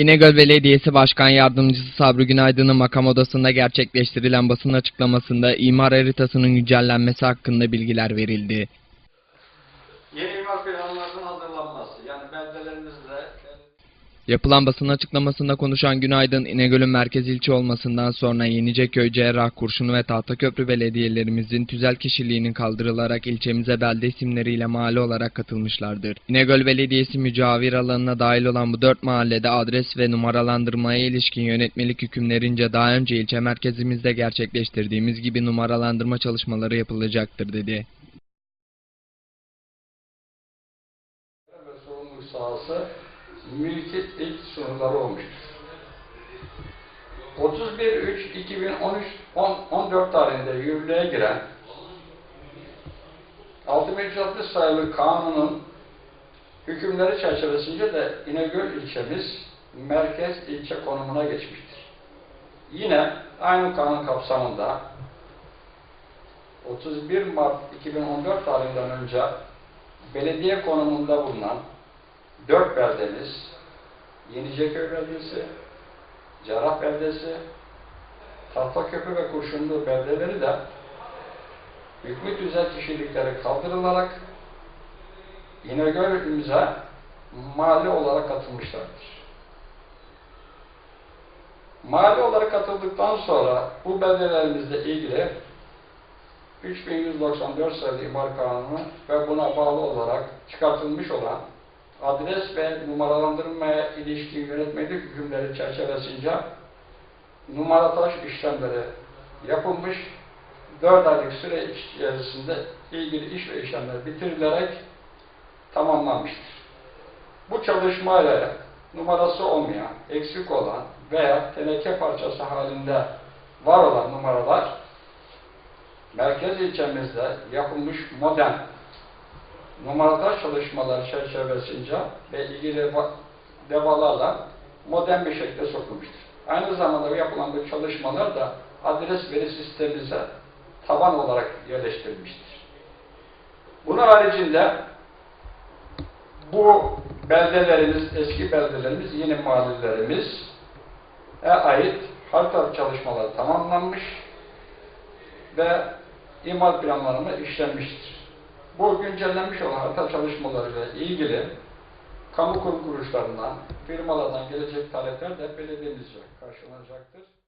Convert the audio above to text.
İnegöl Belediyesi Başkan Yardımcısı Sabri Günaydın'ın makam odasında gerçekleştirilen basın açıklamasında imar haritasının güncellenmesi hakkında bilgiler verildi. Yeni imar planlarının hazırlanması. Yani beldelerimizde Yapılan basın açıklamasında konuşan Günaydın, İnegöl'ün merkez ilçe olmasından sonra Yeniceköy, Cerrah, Kurşunlu ve Tahtaköprü belediyelerimizin tüzel kişiliğinin kaldırılarak ilçemize belde isimleriyle mahalle olarak katılmışlardır. İnegöl Belediyesi mücavir alanına dahil olan bu dört mahallede adres ve numaralandırmaya ilişkin yönetmelik hükümlerince daha önce ilçe merkezimizde gerçekleştirdiğimiz gibi numaralandırma çalışmaları yapılacaktır dedi. sahası mülkiyet ilk sınırları olmuştur. 31-3-2013-14 tarihinde yürürlüğe giren 6360 sayılı kanunun hükümleri çerçevesinde de İnegöl ilçemiz merkez ilçe konumuna geçmiştir. Yine aynı kanun kapsamında 31 Mart 2014 tarihinden önce belediye konumunda bulunan dört beldemiz, Yeniceköy Beldesi, Cerrah Beldesi, Tahtaköprü ve Kurşunlu beldeleri de hükmü tüzel kişilikleri kaldırılarak İnegöl'ümüze mahalle olarak katılmışlardır. Mahalle olarak katıldıktan sonra bu beldelerimizle ilgili 3194 sayılı imar kanunu ve buna bağlı olarak çıkartılmış olan adres ve numaralandırmaya ilişkin yönetmelik hükümleri çerçevesince numarataş işlemleri yapılmış. 4 aylık süre içerisinde ilgili iş ve işlemler bitirilerek tamamlanmıştır. Bu çalışmayla numarası olmayan, eksik olan veya teneke parçası halinde var olan numaralar merkez ilçemizde yapılmış modern numaralar çalışmaları çerçevesince ve ilgili va- devalarla modern bir şekilde sokulmuştur. Aynı zamanda yapılan bu çalışmalar da adres veri sistemimize taban olarak yerleştirilmiştir. Bunun haricinde bu beldelerimiz, eski beldelerimiz, yeni mahallelerimiz ait harita çalışmaları tamamlanmış ve imar planlarına işlenmiştir. Bu güncellenmiş olan harita çalışmalarıyla ilgili kamu kurum kuruluşlarından, firmalardan gelecek talepler de belediyemizce karşılanacaktır.